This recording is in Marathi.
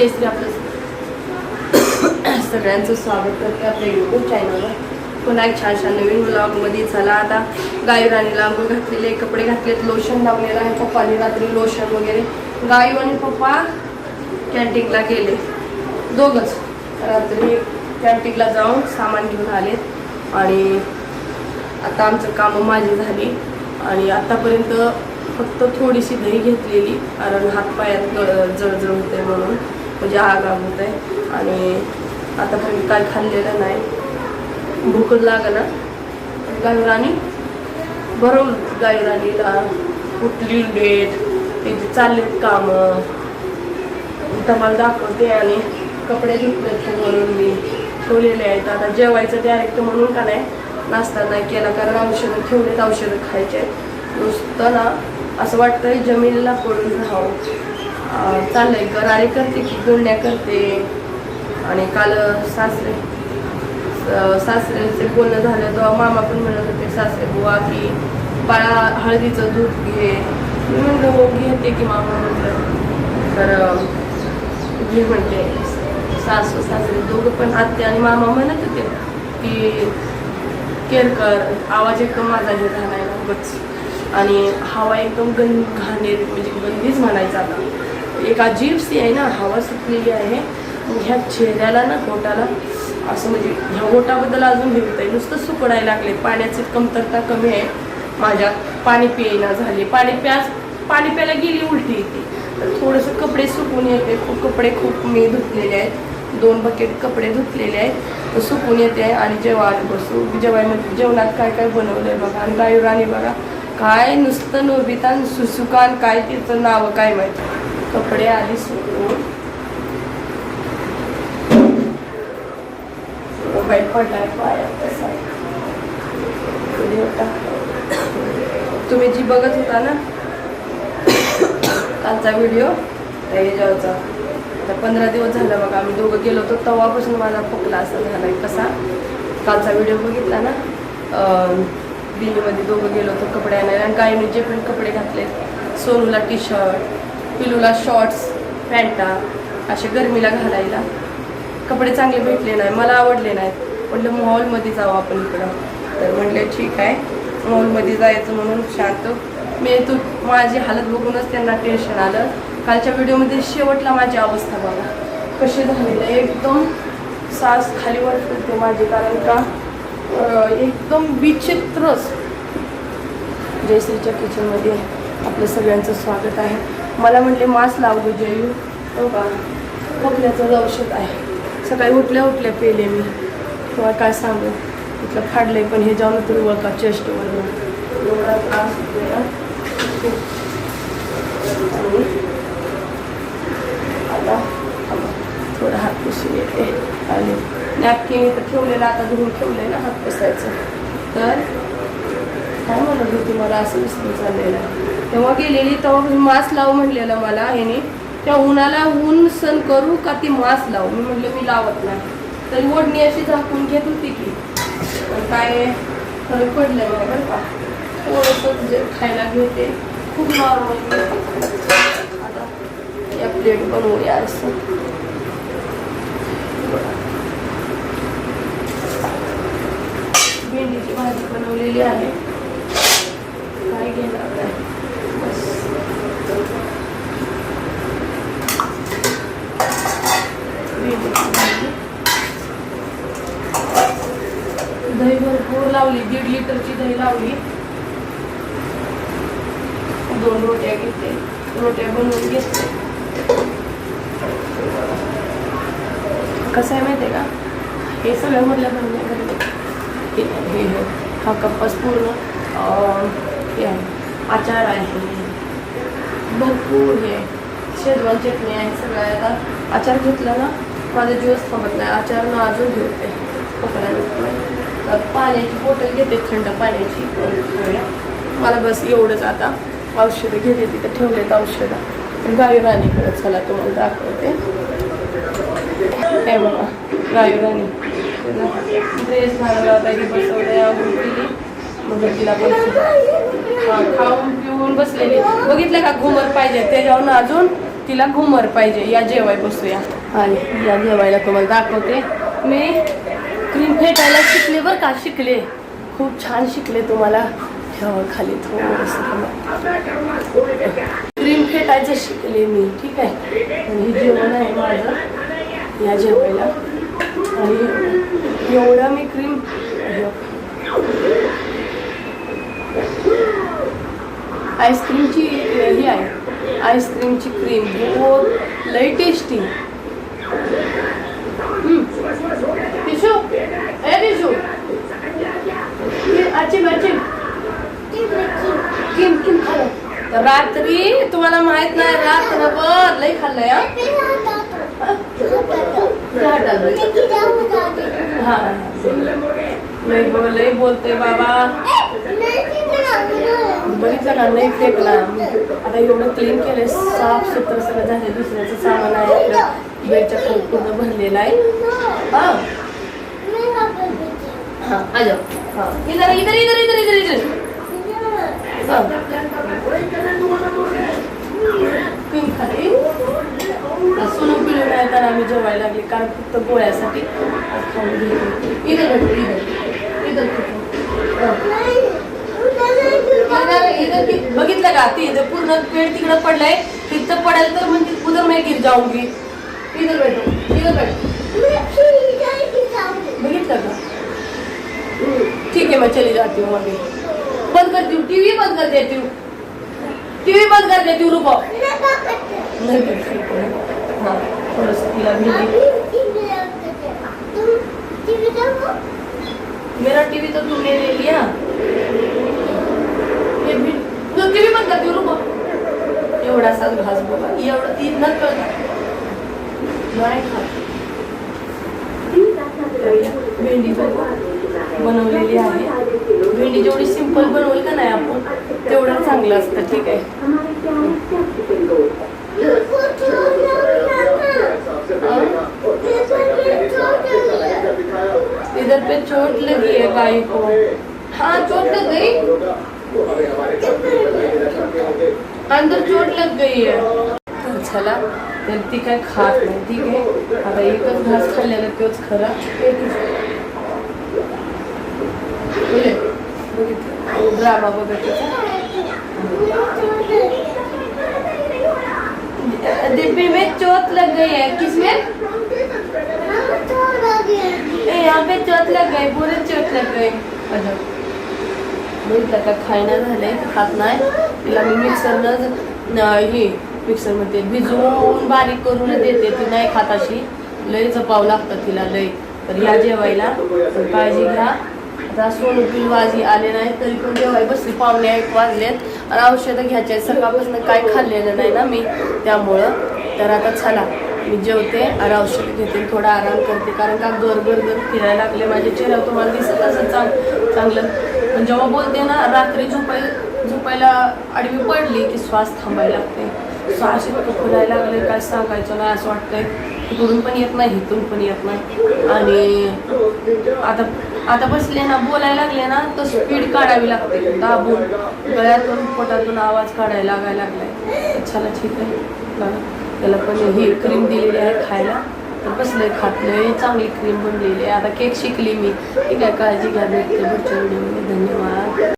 केसरी आपलं सगळ्यांचं स्वागत करते आपल्या यूट्यूब चॅनलवर पुन्हा एक छान छान नवीन ब्लॉगमध्ये चला आता गाई राणीला आंघोळ घातलेले कपडे घातलेत लोशन लावलेलं आहे पप्पाने रात्री लोशन वगैरे गायू आणि पप्पा कॅन्टीनला गेले दोघंच रात्री कॅन्टीनला जाऊन सामान घेऊन आलेत आणि आता आमचं कामं माझी झाली आणि आत्तापर्यंत फक्त थोडीशी दही घेतलेली कारण हातपायात जळजळ होते म्हणून म्हणजे आग लागत आहे आणि आतापर्यंत काय खाल्लेलं नाही. भूक लागना गायुराणी भरवलं गायुराणीला कुठली डेट त्याचे चाललेत कामं. तर मला दाखवते आणि कपडे धुतले म्हणून मी. ठेवलेले आहेत. आता जेवायचं डायरेक्ट म्हणून का नाही नाश्ता नाही केला कारण औषधं ठेवलेत औषधं खायचे नुसतं ना असं वाटतंय जमिनीला पडून राहावं. चाललंय. गरारे करते की गुंड्या करते. आणि काल सासरे सासऱ्यांचे बोलणं झालं तेव्हा मामा पण म्हणत होते सासरे बुवा की बाळा हळदीचं दूध घे. मी म्हणलं हो घेते की मामा म्हटलं. तर घे मी म्हणते सासू सासरे दोघं पण आत्या आणि मामा म्हणत होते की केअर कर आवाज एकदम माझा हे झालाय ना खूपच. आणि हवा एकदम गं घाणेर म्हणजे गंदीच म्हणायचा आता. एक अजीब सी आहे ना हवा सुटलेली आहे. ह्या चेहऱ्याला ना गोटाला असं म्हणजे ह्या गोटाबद्दल अजून हे आहे नुसतं सुकडायला लागले पाण्याची कमतरता कमी आहे. माझ्यात पाणी पियना झाले. पाणी प्यास पाणी प्यायला गेली उलटी येते. तर थोडंसं कपडे सुकून येते. खूप कपडे खूप मी धुतलेले आहेत. दोन बकेट कपडे धुतलेले आहेत. तर सुकून येते आणि जेवायला बसू जेवायमध्ये जेवणात काय काय बनवलंय बघा. आणि गायूर आणि बघा. काय नुसतं नोबितान सुसुकान काय तिचं नावं काय माहिती? कपडे आधी सुकून. मोबाईल पडलाय पायात तसा तुम्ही जी बघत होता ना कालचा व्हिडिओ त्या आता पंधरा दिवस झाला बघा आम्ही दोघं गेलो होतो तेव्हापासून माझा खोकला असा झाला कसा. कालचा व्हिडिओ बघितला ना दिल्लीमध्ये दोघं गेलो होतो कपडे आणायला आणि गायने जे पण कपडे घातले सोनूला टी शर्ट पिलूला शॉर्ट्स पॅन्टा असे गरमीला घालायला. कपडे चांगले भेटले नाही मला आवडले नाहीत. म्हटलं मॉलमध्ये जाऊ आपण इकडं. तर म्हटलं ठीक आहे. मॉलमध्ये जायचं म्हणून शांत. मी तू माझी हालत बघूनच त्यांना टेन्शन आलं. कालच्या व्हिडिओमध्ये शेवटला माझी अवस्था बघा. कशी झालेलं आहे. एकदम सास खालीवर फिरते माझी कारण का? एकदम विचित्रच. जयश्रीच्या किचनमध्ये आपलं सगळ्यांचं स्वागत आहे. मला म्हटले मास्क लाव गं जयू. हो का? खोकल्याचं औषध आहे. सकाळी उठल्या उठल्या पेले मी. किंवा काय सांगू? इथलं फाडलंय पण हे जाऊन तुम्ही वळका चेस्टवर एवढा त्रास आता थोडा हात पुसून येते. आणि नॅपकिन इथं ठेवलेलं आता धुवून ठेवलंय ना हात पुसायचं. तर काय म्हणत होती मला असं विसरून चाललेलं आहे. तेव्हा गेलेली तेव्हा मी मास्क लावू म्हणलेलं मला ह्याने. त्या उन्हाला ऊन सण करू का ती मास्क लावू? मी म्हटलं मी लावत नाही. तरी ओढणी अशी झाकून घेत होती की पण काय फरक पडलं नाही बरं का. थोडंसं जे खायला घेते खूप नॉर्मल आता या प्लेट बनवूया असं. भेंडीची भाजी बनवलेली आहे. दही भरपूर लावली, दीड लिटरची दही लावली. दोन रोट्या घेते रोट्या बनवून घेते कसं आहे माहिती आहे का? हे सगळं म्हटलं बनवण्याकडे हे हे कप्पास पूर्ण आचार आहे. भरपूर हे शेजवान चटणी आहे सगळं. आता आचार घेतला ना माझा दिवस थांबत नाही. आचार ना अजून खोकला नको तर पाण्याची बॉटल घेते थंड पाण्याची. मला बस एवढंच आता औषधं घेते तिथं ठेवलेत औषधं. गावी राणीकडे चला तुम्हाला दाखवते. हे बघा गावी राणी ड्रेस घालला होता की बसवलं आंघोळ केली मग तिला पण खाऊन पिऊन बसलेली. बघितलं का घुमर पाहिजे त्याच्यावरून अजून तिला घुमर पाहिजे. या जेवाय बसूया. आणि या जेवायला तुम्हाला दाखवते. मी क्रीम फेटायला शिकले बरं का? शिकले. खूप छान शिकले तुम्हाला ठेवा खाली थोडंसं क्रीम फेटायचं शिकले मी ठीक आहे? आणि हे जेवण आहे माझं या जेवायला. आणि एवढं मी क्रीम आईस्क्रीमची ही आहे. आईस्क्रीमची क्रीम. हो लई टेस्टी अचिम अचिम किम किम खाल्लं रात्री तुम्हाला माहीत नाही रात्रभर लई खाल्लंय हा? लई बोल लई बोलते बाबा. बघितलं का नाही फेकला. आता एवढं क्लीन केलंय साफ सुथर सगळं झालं दुसऱ्याचं सामान आहे बेडच्या पूर्ण भरलेला आहे. हा. हा आ इधर इधर इधर इधर इधर इधर। हाँ क्रीम खाते सोनू पिलो नाही तर आम्ही जेवायला लागले कारण फक्त गोळ्यासाठी खाऊन घेतली. इधर. बैठो इधर इधर इधर बघितलं का? ती जर पूर्ण पेट तिकडं पडलंय. तिथं पडायला तर म्हणजे उधर मैं गिर जाऊंगी इधर बैठो इधर बैठो बघितलं का? ठीक है मैं चली जाती हूँ अभी बंद करती हूँ टीवी बंद कर देती. हूँ टीवी बंद कर देती हूँ रुको. नहीं हाँ थोड़ा सा भिंडी मेरा टीवी तो तुमने ले लिया तो टीवी बंद करती हूँ रुको. एवढासा घास बघा एवढं ती न कळत. नाही खात. भेंडी बघा. बनवलेली आहे. भेंडी जेवढी सिंपल बनवली का नाही आपण तेवढं चांगलं असतं. ठीक आहे. इधर पे चोट लगी है गाय को. हाँ चोट लग गई. अंदर चोट लग गई है. तर चला तर ती काय खात नाही ठीक आहे. आता एकच घास खाल्लेला तोच खरा. ड्रामा बघत डिब्बी में चोट लग गई है किसमें ए यहाँ पे चोट लग गई पूरे चोट लग गई बघितलं का? खायना झालंय खात नाही. तिला मी मिक्सरनं हे मिक्सरमध्ये भिजवून बारीक करून देते ती नाही खात अशी. लय जपावं लागतं तिला लय. तर या जेवायला काळजी घ्या. आता सोनू पिलू वाजी आले नाही तरी पण जेवाय बसली पाहुणे एक वाजलेत. आणि औषधं घ्यायचे आहेत. सकाळपासून काय खाल्लेलं नाही ना मी त्यामुळं. तर आता चला मी जेवते आणि औषध घेते थोडा आराम करते. कारण का गर गर गर फिरायला लागले माझ्या चेहऱ्यावर तुम्हाला दिसत असं चांग चांगलं. पण जेव्हा बोलते ना रात्री झोपाय झोपायला आडवी पडली की श्वास थांबायला लागते. श्वास इतकं फुलायला लागले काय सांगायचं नाही असं वाटतंय. इकडून पण येत नाही इथून पण येत नाही. आणि आता आता बसले ना बोलायला लागले ना तर स्पीड काढावी लागते. दाबून गळ्यातून पोटातून आवाज काढायला लागायला लागलाय. चला ठीक आहे. बघा. त्याला पण ही क्रीम दिलेली आहे खायला. तर बसले खातले चांगली क्रीम बनलेली आहे. आता केक शिकली मी. ठीक आहे काळजी घ्या. भेटते पुढच्या व्हिडिओमध्ये धन्यवाद.